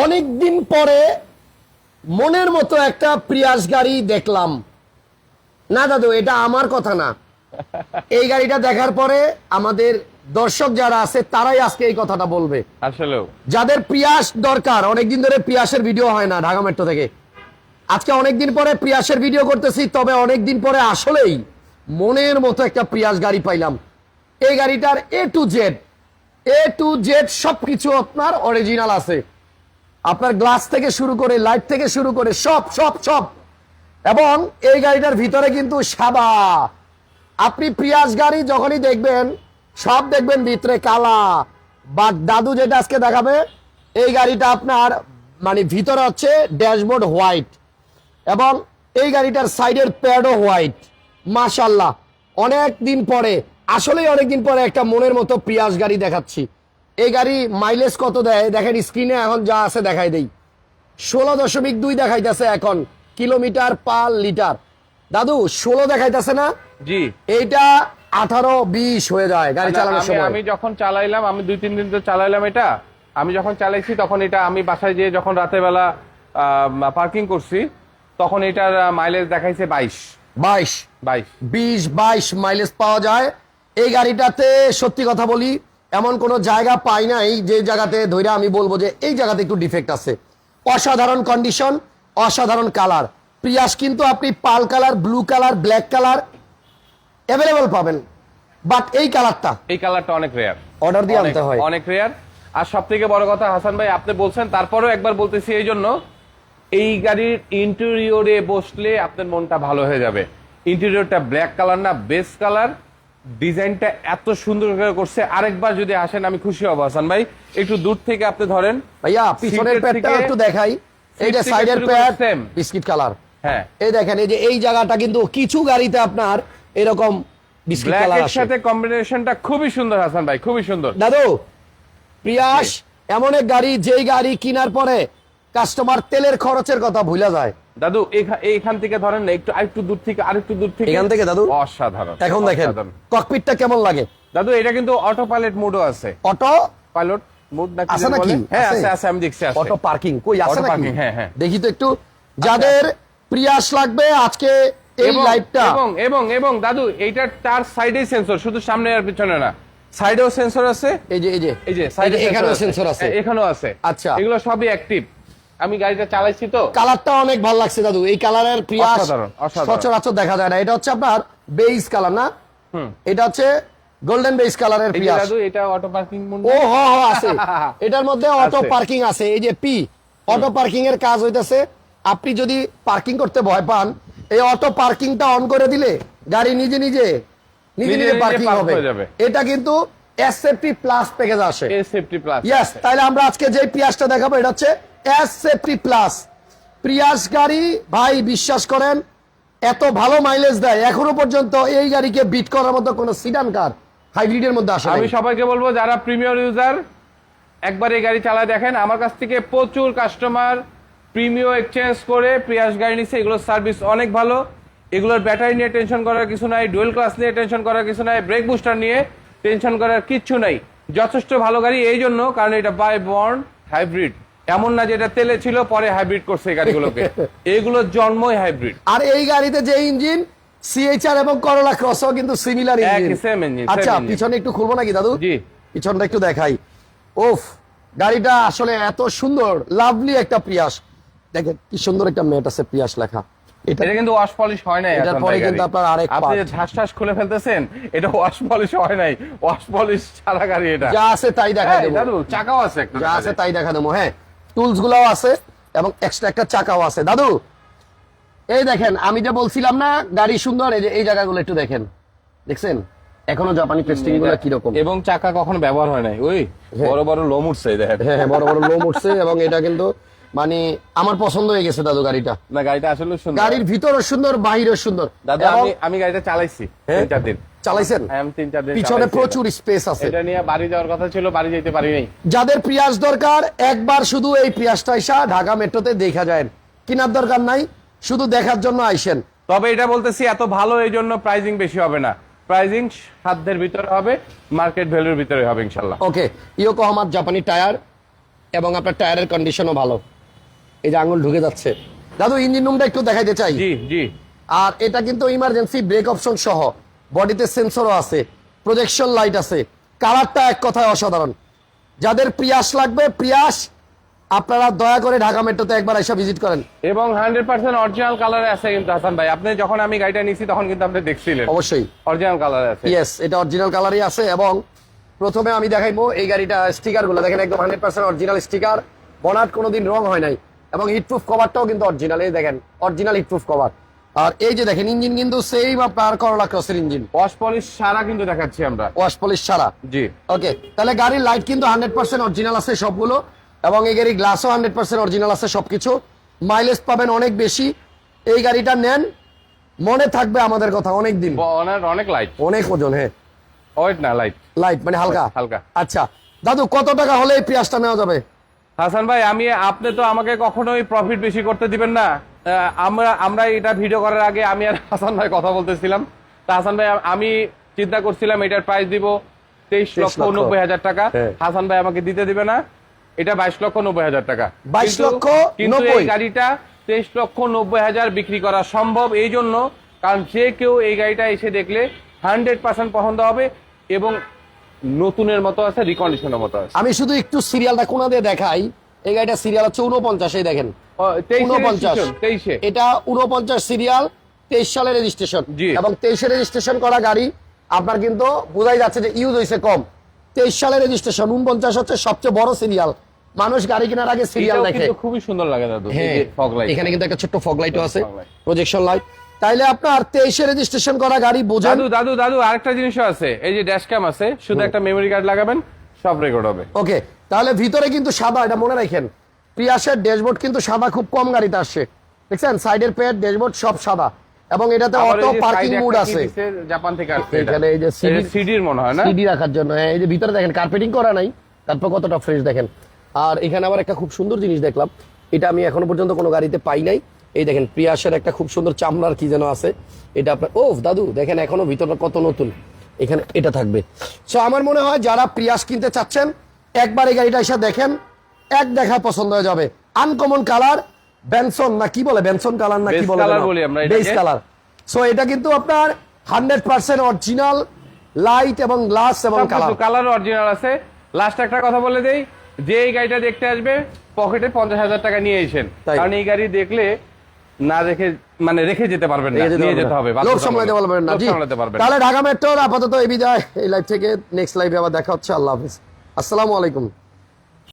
অনেক দিন পরে মনের মতো একটা প্রিয়াস গাড়ি দেখলাম। না দাদু এটা আমার কথা না। এই গাড়িটা দেখার পরে আমাদের দর্শক যারা আছে তারাই আজকে এই কথাটা বলবে। আসলেও। যাদের প্রিয়াস দরকার অনেকদিন ধরে প্রিয়াসের ভিডিও হয় না ঢাকা মেট্রো থেকে। আজকে অনেকদিন পরে প্রিয়াসের ভিডিও করতেছি তবে অনেকদিন পরে আসলেই মনের মতো একটা প্রিয়াস গাড়ি পাইলাম। এই গাড়িটার A to Z A to Z সবকিছু আপনার অরিজিনাল আছে। আপনার গ্লাস থেকে শুরু করে লাইট থেকে শুরু করে সব সব সব। এবং এই গাড়িটার ভিতরে কিন্তু সাদা। আপনি প্রিয়াস গাড়ি যখনই দেখবেন, সব দেখবেন ভিতরে কালা। বা দাদু যেটা আজকে দেখাবে, এই গাড়িটা আপনার মানে ভিতরে হচ্ছে ড্যাশবোর্ড হোয়াইট। এবং এই গাড়িটার সাইডের প্যাডও হোয়াইট। মাশাল্লাহ অনেক দিন পরে, আসলেই অনেক দিন পরে একটা মনের মতো প্রিয়াস গাড়ি দেখাচ্ছি। এই গাড়ি মাইলেজ কত দেয়? দেখেন স্ক্রিনে এখন যা আছে দেখাই দেই। ষোলো দশমিক দুই দেখাইতেছে এখন কিলোমিটার পার লিটার। দাদু ষোলো দেখাইতেছে না? জি। এইটা আঠারো বিশ হয়ে যায় গাড়ি চালানোর সময়। আমি যখন চালাইলাম আমি দুই তিন দিন তো চালাইলাম এটা। আমি যখন চালাইছি তখন এটা আমি বাসায় যেয়ে যখন রাতের বেলা পার্কিং করছি তখন এটার মাইলেজ দেখাইছে বাইশ। বাইশ। বাইশ। বিশ বাইশ মাইলেজ পাওয়া যায়। এই গাড়িটাতে সত্যি কথা বলি এমন কোনো জায়গা পাই নাই যে জায়গাতে ধরে আমি বলব যে এই জায়গাতে একটু ডিফেক্ট আছে। অসাধারণ কন্ডিশন অসাধারণ কালার প্রিয়াস কিন্তু আপনি pearl colour blue colour black colour available পাবেন। বাট এই কালারটা এই কালারটা অনেক রেয়ার অর্ডার দিয়ে আনতে হয়। অনেক রেয়ার আর সব থেকে বড় কথা হাসান ভাই আপনি বলছেন তারপরেও একবার বলতেছি এই জন্য এই গাড়ির ইন্টেরিয়রে বসলে আপনার মনটা ভালো হয়ে যাবে। ইন্টেরিয়রটা ব্ল্যাক কালার না বেস কালার ডিজাইনটা এত সুন্দর করে করছে। আরেকবার যদি আসেন আমি খুশি হব হাসান ভাই। একটু দূর থেকে আপনি ধরেন। ভাইয়া পিছনের প্যাডটা একটু দেখাই। এইটা সাইডের প্যাড। বিস্কিট কালার হ্যাঁ। এই দেখেন এই যে এই জায়গাটা কিন্তু কিছু গাড়িতে আপনার এরকম বিস্কিট কালারের আসে সাথে কম্বিনেশনটা খুবই সুন্দর হাসান ভাই খুবই সুন্দর। দাদু প্রিয়াস এমন এক গাড়ি যেই গাড়ি কেনার পরে কাস্টমার তেলের খরচের কথা ভুলে যায়। দাদু এখা- এইখান থেকে ধরেন একটু আরেকটু দূর থেকে আরেকটু দূর থেকে এখান থেকে দাদু? অসাধারণ এখন দেখেন ককপিটটা কেমন লাগে? দাদু এটা কিন্তু অটো পাইলট মোডও আছে। অটো পাইলট মোড না আছে নাকি? হ্যাঁ আছে। আছে আমি দেখছি আছে। অটো পার্কিং কই আছে নাকি? হ্যাঁ, হ্যাঁ। দেখি তো একটু। যাদের প্রিয়াস লাগবে আজকে এই লাইটটা এবং এবং এবং দাদু এইটার চার সাইডেই সেন্সর শুধু সামনে আর পিছনে না। সাইডেও সেন্সর আছে। এই যে এই যে। এই যে সাইডে এখানেও সেন্সর আছে। এখানেও আছে। আচ্ছা। এগুলো সবই অ্যাক্টিভ আমি গাড়িটা চালাইছি তো। কালারটা অনেক ভালো লাগছে দাদু। এই কালারের প্রিয়াস। সচরাচর দেখা যায় না। এটা হচ্ছে আপনার বেইজ কালার না? হুম। এটা হচ্ছে গোল্ডেন বেইজ কালারের এই প্রিয়াস দাদু এটা অটো পার্কিং ও হ হ আছে। এটার মধ্যে অটো পার্কিং আছে। এই যে পি অটো পার্কিং এর কাজ হইতাছে আপনি যদি পার্কিং করতে ভয় পান এই অটো পার্কিংটা অন করে দিলে গাড়ি নিজে নিজে নিজে নিজে পার্কিং হবে। এটা কিন্তু এসএফটি প্লাস প্যাকেজ আসে। এ সেফটি প্লাস ইয়েস তাহলে আমরা আজকে যে পিয়াসটা দেখাবো এটা হচ্ছে এস সেফটি প্লাস প্রিয়াস গাড়ি ভাই বিশ্বাস করেন এত ভালো মাইলেজ দেয়। এখনও পর্যন্ত এই গাড়িকে বিট করার মতো কোনো সিডান কার হাইব্রিডের মধ্যে আসে আমি সবাইকে বলব যারা প্রিমিয়ার ইউজার একবার এই গাড়ি চালায় দেখেন। আমার কাছ থেকে প্রচুর কাস্টমার প্রিমিয় এক্সচেঞ্জ করে প্রিয়াস গাড়ি নিচ্ছে। এগুলোর সার্ভিস অনেক ভালো। এগুলোর ব্যাটারি নিয়ে টেনশন করার কিছু নাই ডুয়েল ক্লাস নিয়ে টেনশন করার কিছু নাই ব্রেক বুস্টার নিয়ে টেনশন করার কিচ্ছু নাই। যথেষ্ট ভালো গাড়ি এই জন্য কারণ এটা বাই বর্ন হাইব্রিড এমন না যেটা তেলে ছিল পরে হাইব্রিড করছে এই গাড়িগুলোকে। এগুলোর জন্মই হাইব্রিড আর এই গাড়িতে যে ইঞ্জিন সিএইচআর এবং করোলা ক্রসও কিন্তু সিমিলার ইঞ্জিন আচ্ছা পিছনে একটু খুলবো নাকি দাদু? জি। পিছনটা একটু দেখাই। ওফ গাড়িটা আসলে এত সুন্দর লাভলি একটা প্রিয়াস দেখেন কি সুন্দর একটা মেট আছে প্রিয়াস লেখা। এটা এটা কিন্তু ওয়াশ পলিশ হয় নাই এটার পরে কিন্তু আপনার আরেক আপনি। ঝাস ঠাস খুলে ফেলতেছেন এটা ওয়াশ পলিশ হয় নাই। ওয়াশ পলিশ ছাড়া গাড়ি এটা। যা আছে তাই দেখা দেবো। দাদু চাকাও আছে একটা। যা আছে তাই দেখা দেবো হ্যাঁ। টুলস গুলাও আছে এবং এক্সট্রা একটা চাকাও আছে। দাদু এই দেখেন আমি যে বলছিলাম না গাড়ি সুন্দর এই যে এই জায়গাগুলো একটু দেখেন। দেখছেন? এখনও জাপানি টেস্টিংগুলো কীরকম? এবং চাকা কখনো ব্যবহার হয় নাই। ওই বড় বড় লোম উঠছে দেখেন। হ্যাঁ হ্যাঁ বড় বড় লোম উঠছে এবং এটা কিন্তু মানে আমার পছন্দ হয়ে গেছে দাদু গাড়িটা। না গাড়িটা আসলে সুন্দর। গাড়ির ভিতরও সুন্দর বাহিরও সুন্দর। দাদা আমি আমি গাড়িটা চালাইছি হ্যাঁ? তিন চার দিন। চালাইছেন? হ্যাঁ, পিছনে প্রচুর স্পেস আছে। এটা নিয়ে বাড়ি যাওয়ার কথা ছিল বাড়ি যেতে পারি নাই যাদের দরকার একবার শুধু এই ঢাকা মেট্রোতে দেখা যায়। কেনার দরকার নাই শুধু দেখার জন্য আইসেন। তবে এটা বলতেছি এত ভালো এই জন্য প্রাইজিং বেশি হবে না। প্রাইজিং সাধ্যের ভিতরে হবে মার্কেট ভ্যালুর ভিতরে হবে ইনশাল্লাহ। ওকে ইয়োকোহামার জাপানি টায়ার এবং আপনার টায়ারের কন্ডিশনও ভালো। এই যে আঙুল ঢুকে যাচ্ছে। দাদু ইঞ্জিন রুমটা একটু দেখাইতে চাই। জি জি। আর এটা কিন্তু ইমার্জেন্সি ব্রেক অপশন সহ। বডিতে সেন্সরও আছে প্রজেকশন লাইট আছে কালারটা এক কথায় অসাধারণ। যাদের প্রিয়াস লাগবে প্রিয়াস আপনারা দয়া করে ঢাকা মেট্রোতে একবার এসে ভিজিট করেন। এবং হান্ড্রেড পার্সেন্ট অরিজিনাল কালারে আছে কিন্তু হাসান ভাই। আপনি যখন আমি গাড়িটা নিয়েছি তখন কিন্তু আপনি দেখছিলেন। অবশ্যই। অরিজিনাল কালারে আছে। ইয়েস এটা অরিজিনাল কালারই আছে এবং প্রথমে আমি দেখাইবো এই গাড়িটা স্টিকারগুলো দেখেন একদম hundred percent original sticker bonnet কোনোদিন রং হয় নাই এবং হিটপ্রুফ কভারটাও কিন্তু অরিজিনাল এই দেখেন অরিজিনাল হিটপ্রুফ কভার আর এই যে দেখেন ইঞ্জিন কিন্তু সেম আপনার করোলা ক্রসের ইঞ্জিন। ওয়াশ পলিশ সারা কিন্তু দেখাচ্ছি আমরা। ওয়াশ পলিশ ছাড়া জি। ওকে তাহলে গাড়ির লাইট কিন্তু হান্ড্রেড পার্সেন্ট অরিজিনাল আছে সবগুলো এবং এই গাড়ির গ্লাসও হান্ড্রেড পার্সেন্ট অরিজিনাল আছে সবকিছু। মাইলেজ পাবেন অনেক বেশি। এই গাড়িটা নেন মনে থাকবে আমাদের কথা অনেক দিন অনেক অনেক লাইট অনেক ওজন হ্যাঁ। ওয়েট না লাইট লাইট মানে হালকা? হালকা। আচ্ছা দাদু কত টাকা হলে এই পেঁয়াজটা নেওয়া যাবে? হাসান ভাই আমি আপনি তো আমাকে কখনোই প্রফিট বেশি করতে দিবেন না। আমরা আমরা এটা ভিডিও করার আগে আমি আর হাসান ভাই কথা বলতেছিলাম। তা হাসান ভাই আমি চিন্তা করছিলাম এটার প্রাইস দিব তেইশ লক্ষ। নব্বই হাজার টাকা। হ্যাঁ। হাসান ভাই আমাকে দিতে দিবে না। এটা বাইশ লক্ষ নব্বই হাজার টাকা। 22 কিন্তু- লক্ষ কিন্তু এই গাড়িটা তেইশ লক্ষ নব্বই হাজার বিক্রি করা সম্ভব এই জন্য কারণ যে কেউ এই গাড়িটা এসে দেখলে হান্ড্রেড পার্সেন্ট পছন্দ হবে এবং নতুনের মতো আছে রিকন্ডিশনের মতো আছে। আমি শুধু একটু সিরিয়ালটা কোনা দিয়ে দেখাই। এই গাড়িটা সিরিয়াল হচ্ছে উনপঞ্চাশ দেখেন। এটা উনপঞ্চাশ সিরিয়াল তেইশ সালের রেজিস্ট্রেশন এবং তেইশে রেজিস্ট্রেশন করা গাড়ি আপনার কিন্তু বোঝাই যাচ্ছে যে ইউজ হয়েছে কম। তেইশ সালের রেজিস্ট্রেশন উনপঞ্চাশ হচ্ছে সবচেয়ে বড় সিরিয়াল মানুষ গাড়ি কেনার আগে সিরিয়াল দেখে। খুবই সুন্দর লাগে দাদু হ্যাঁ এখানে কিন্তু একটা ছোট্ট ফগ লাইটও আছে। প্রজেকশন লাইট তাইলে আপনার তেইশে রেজিস্ট্রেশন করা গাড়ি বোঝেন। দাদু দাদু দাদু আরেকটা জিনিসও আছে এই যে ড্যাশ ক্যাম আছে শুধু একটা মেমরি কার্ড লাগাবেন সব রেকর্ড হবে। ওকে তাহলে ভিতরে কিন্তু সাদা এটা মনে রাখেন প্রিয়াসের ড্যাশবোর্ড কিন্তু সাদা খুব কম গাড়িতে আসছে দেখছেন? সাইডের পেট ড্যাশবোর্ড সব সাদা। এবং এটাতে অটো পার্কিং মোড আছে। জাপান থেকে আসছে এখানে এই যে সিডির মনে হয় না? সিডি রাখার জন্য। এই যে ভিতরে দেখেন কার্পেটিং করা নাই। তারপর কতটা ফ্রেশ দেখেন। আর এখানে আবার একটা খুব সুন্দর জিনিস দেখলাম। এটা আমি এখনও পর্যন্ত কোনো গাড়িতে পাই নাই। এই দেখেন প্রিয়াসের একটা খুব সুন্দর চামড়ার কি যেন আছে। এটা আপনার ও দাদু দেখেন এখনও ভিতরটা কত নতুন। এখানে এটা থাকবে। সো আমার মনে হয় যারা প্রিয়াস কিনতে চাচ্ছেন একবার এই গাড়িটা এসে দেখেন। এক দেখায় পছন্দ হয়ে যাবে। আনকমন কালার বেনসন না কি বলে? বেনসন কালার না কি বলে। বেস কালার সো এটা কিন্তু আপনার হান্ড্রেড পার্সেন্ট অরিজিনাল লাইট এবং গ্লাস এবং কালার কালার অরিজিনাল আছে। লাস্ট একটা কথা বলে দেই যে এই গাড়িটা দেখতে আসবে পকেটে পঞ্চাশ হাজার টাকা নিয়ে এসেন। কারণ এই গাড়ি দেখলে না রেখে মানে রেখে যেতে পারবেন না নিয়ে যেতে হবে লোক সামলাতে পারবেন না সামলাতে পারবেন। তাহলে ঢাকা মেট্রোর আপাতত এই বিদায়। এই লাইভ থেকে নেক্সট লাইভে আবার দেখা হচ্ছে। আল্লাহ হাফিজ। আসসালামু আলাইকুম।